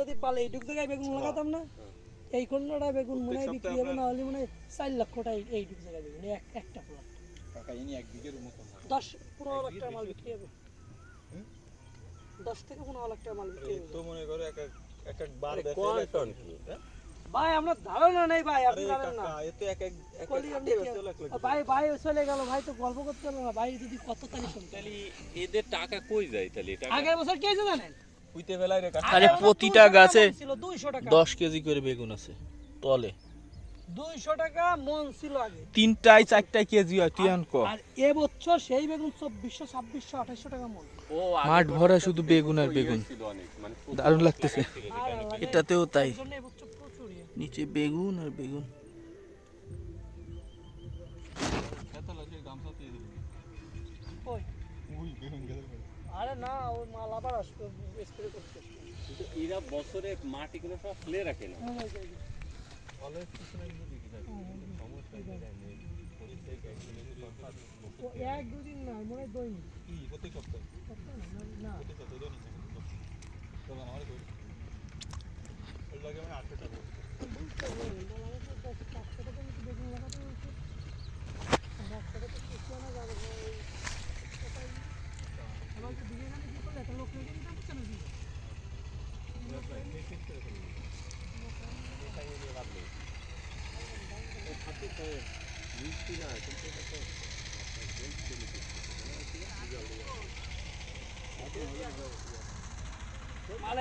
যদি পালে এইটুক জায়গায় বেগুন লাগাতাম না। এই খন্ডটা বেগুন মনে হয় বিক্রি হবে না হলে মনে হয় চার লক্ষটা এই- এইটুক জায়গায় বেগুন এক- একটা প্লট কাকা ইনি এক বিঘের মতো না দশ পনেরো লাখ টাকা মাল বিক্রি হবে। দশ থেকে পনেরো লাখ টাকা মাল বিক্রি হবে। তো মনে করো এক এক এক এক বার কোয়ান্টন কি ভাই আমরা ধারণা নেই ভাই আপনি জানেন না। এক এক ভাই ভাই চলে গেল ভাই তো গল্প করতে পারল না। ভাই যদি কত তারিখ শুনতে তাহলে এদের টাকা কই যায় তাহলে? টাকা আগের বছর কে জানেন? হইতে বেলায় রে আরে প্রতিটা গাছে ছিল 200 টাকা। দশ কেজি করে বেগুন আছে তলে। 200 টাকা মন ছিল আগে। তিনটায় চারটায় কেজি হয় তুই আন ক। আর এ বছর সেই বেগুন চব্বিশশো ছাব্বিশশো আঠাশশো টাকা মন। ও মাঠ ভরা শুধু বেগুন আর বেগুন। মানে দারুণ লাগতেছে। এটাতেও তাই। এবছর। নিচে বেগুন আর বেগুন। আরে না ওই মাল আবার আসবে স্প্রে করতে কিন্তু এরা বছরে মাটিগুলো সব ফেলে রাখে না। হ্যাঁ, এই যে, এই যে। কলের পিছনে এগুলো বিক্রি থাকে। সমস্যা কি জানি, প্রত্যেক একদিনে তো সরকার ও এক দুদিন না মনে হয় দৈনিক। কি প্রত্যেক সপ্তাহে? না, না প্রত্যেক সপ্তাহে দৈনিক নাকি? তখন আমার কই ওই লাগে মানে আটশো টাকা বুঝতে পারি, বলা হচ্ছে দশ পাঁচশো টাকা মতো বেগুন লাগাতে বলছে। দশ টাকা তো কিছু না যাবে না, ওই কোথায় আমার তো দিকে এখানে কি করলে একটা লোক রেখে দিতে পারছে নাকি?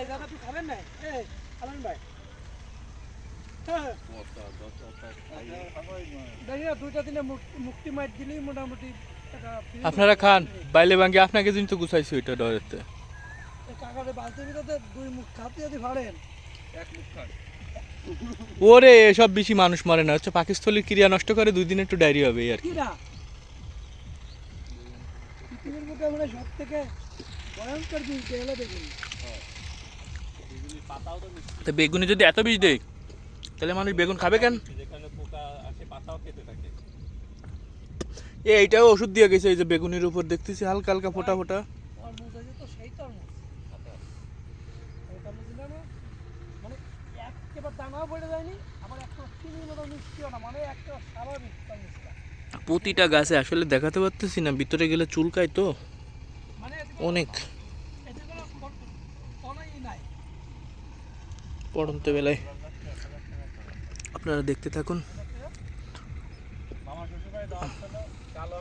দাদা তুই খাবেন না? এ খাবেন ভাই। দিনে আপনারা খান বাইলে ভাঙ্গে। আপনাকে কিন্তু গুছাইছি ওইটা ডরেতে। এই বালতির ভিতরে দুই মুখ খাতে যদি এক মুখ ওরে এসব বেশি মানুষ মারে না। হচ্ছে পাকিস্তানের ক্রিয়া নষ্ট করে দুই দিন একটু ডায়রি হবে আর কি। কি পৃথিবীর মধ্যে সব থেকে ভয়ঙ্কর জিনিস হলো দেখুন তো বেগুনে যদি এত বিষ দেয় তাহলে মানুষ বেগুন খাবে কেন? পোকা পাতাও খেতে থাকে। এ এইটাও ওষুধ দিয়ে গেছে এই যে বেগুনের উপর দেখতেছি হালকা হালকা ফোটা ফোটা তরমুজ আছে তো সেই তরমুজ মানে একেবারে দানাও পড়ে যায়নি আবার একটা চিনির মতো মিষ্টিও না মানে একটা স্বাভাবিক তরমুজটা প্রতিটা গাছে আসলে দেখাতে পারতেছি না ভিতরে গেলে চুলকায় তো। মানে অনেক। পড়ন্ত বেলায় আপনারা দেখতে থাকুন। কালো